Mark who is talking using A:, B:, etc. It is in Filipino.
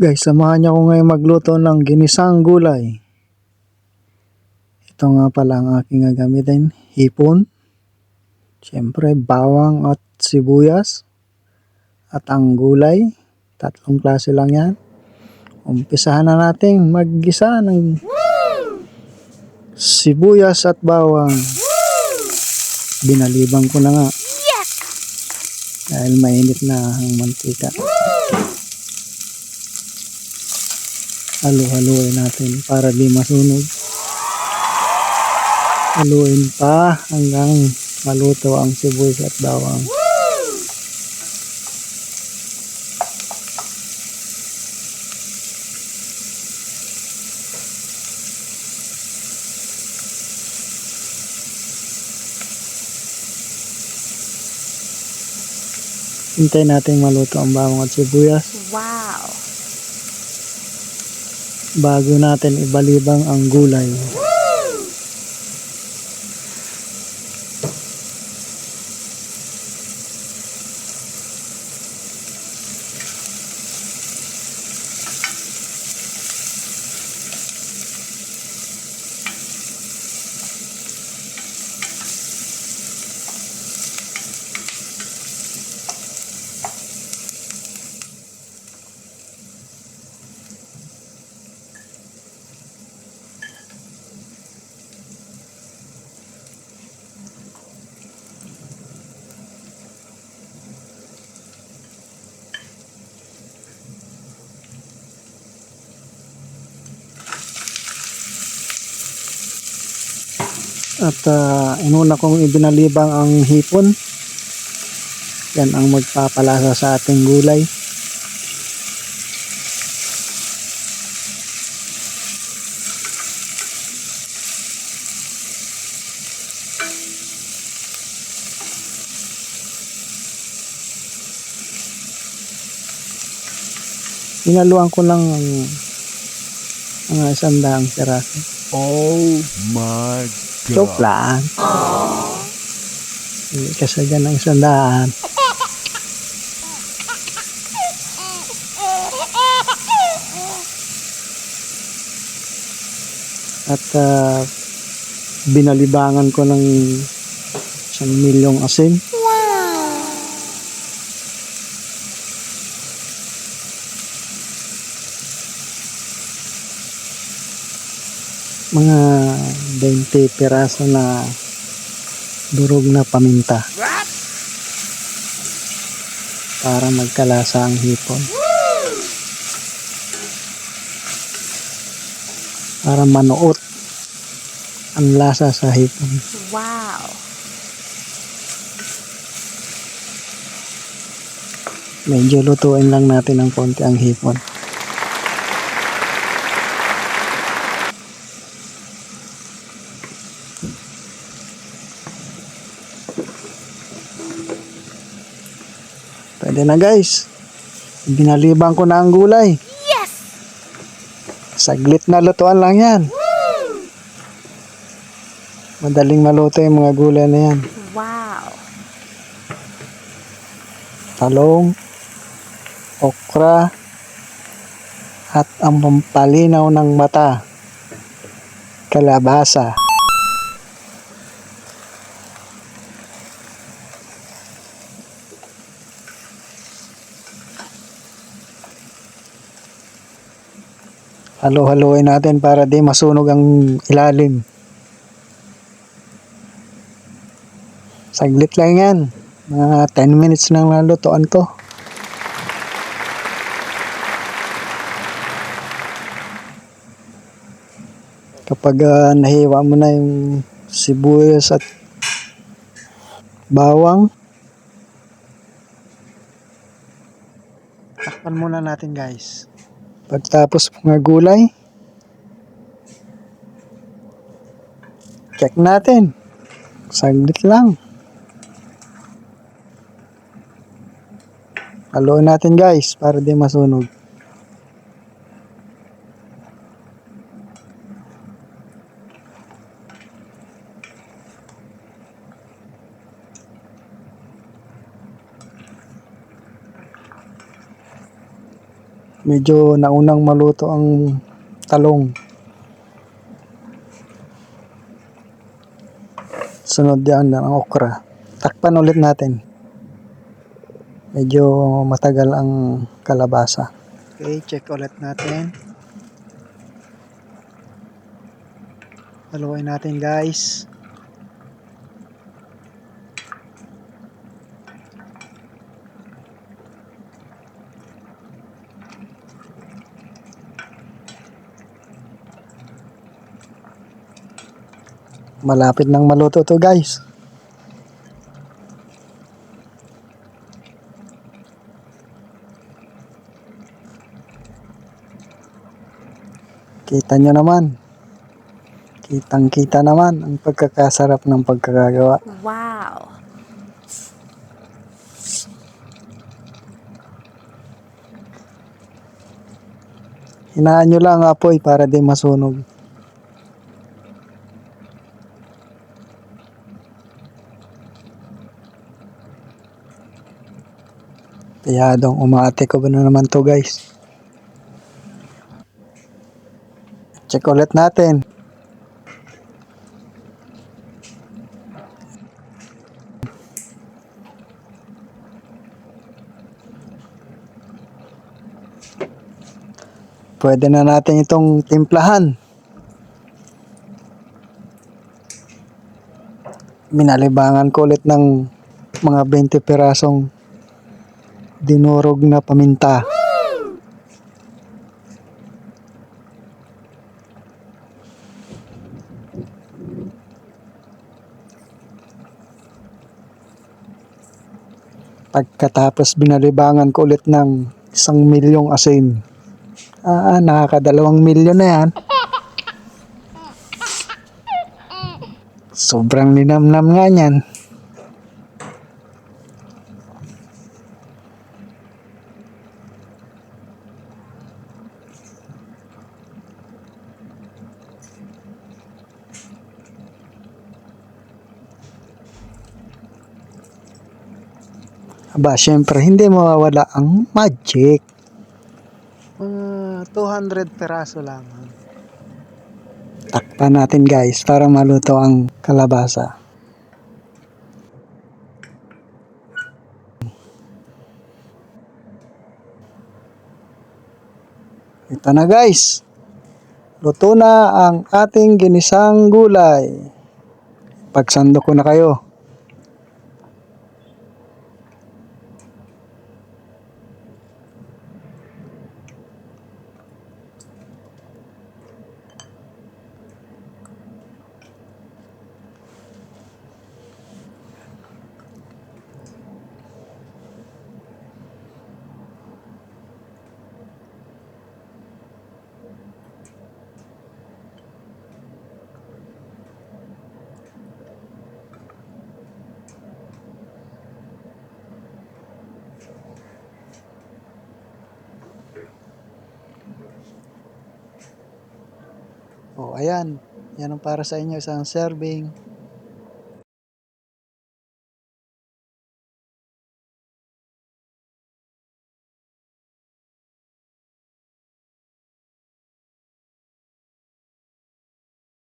A: Guys, samahan niyo ako ngayon magluto ng ginisang gulay. Ito nga pala ang aking gagamitin. Hipon. Siyempre, bawang at sibuyas. At ang gulay. Tatlong klase lang yan. Umpisahan na natin maggisa ng sibuyas at bawang. Binalibang ko na nga. Dahil mainit na ang mantika. Halo-haloin natin para di masunog. Haluin pa hanggang maluto ang sibuyas at bawang. Hintay natin maluto ang bawang at sibuyas
B: Wow.
A: Bago natin ibalibang ang gulay. At ah, inuna kong ibinalibang ang hipon. Yan ang magpapalasa sa ating gulay. Inaluan ko lang ang mga isang daang piraso.
C: Oh my
A: Joke lang. Hindi kasi dyan ang isang daan. At ah, binalibangan ko ng isang milyong asin. Mga 20 piraso na durog na paminta para magkalasa ang hipon. Para manuot ang lasa sa hipon.
B: Wow.
A: Medyo lutuin lang natin ng konti ang hipon. Pwede na guys. Binalibang ko na ang gulay.
B: Yes!
A: Saglit na lutuan lang yan. Madaling maluto yung mga gulay na yan.
B: Wow.
A: talong, okra, at ang pampalinaw ng mata, kalabasa. Halo-haloin natin para di masunog ang ilalim. Saglit lang yan. Mga 10 minutes lang nalutoan to. Kapag ah, nahiwa mo na yung sibuyas at bawang, takpan muna natin guys. Pagtapos mga gulay, check natin. Saglit lang. Haluin natin guys para di masunog. Medyo naunang maluto ang talong. Sunod yan ang okra. Takpan ulit natin. Medyo matagal ang kalabasa. Okay, check ulit natin. Haluin natin guys. Malapit nang maluto to guys. Kita nyo naman. Kitang kita naman ang pagkakasarap ng pagkakagawa.
B: Wow.
A: Hinaan nyo lang ang apoy para di masunog. Piyadong umate ko ba na naman to guys. Check ulit natin. Pwede na natin itong timplahan. Minalibangan ko ulit ng mga 20 pirasong dinurog na paminta. Pagkatapos binalibangan ko ulit ng isang milyong asin. Ah, nakakadalawang milyon na yan. Sobrang linamnam nga niyan. Aba, syempre, hindi mawawala ang magic. Mga 200 peraso lamang. Takpan natin guys para maluto ang kalabasa. Ito na guys. Luto na ang ating ginisang gulay. Pagsando ko na kayo. O, ayan. Yan ang para sa inyo isang serving.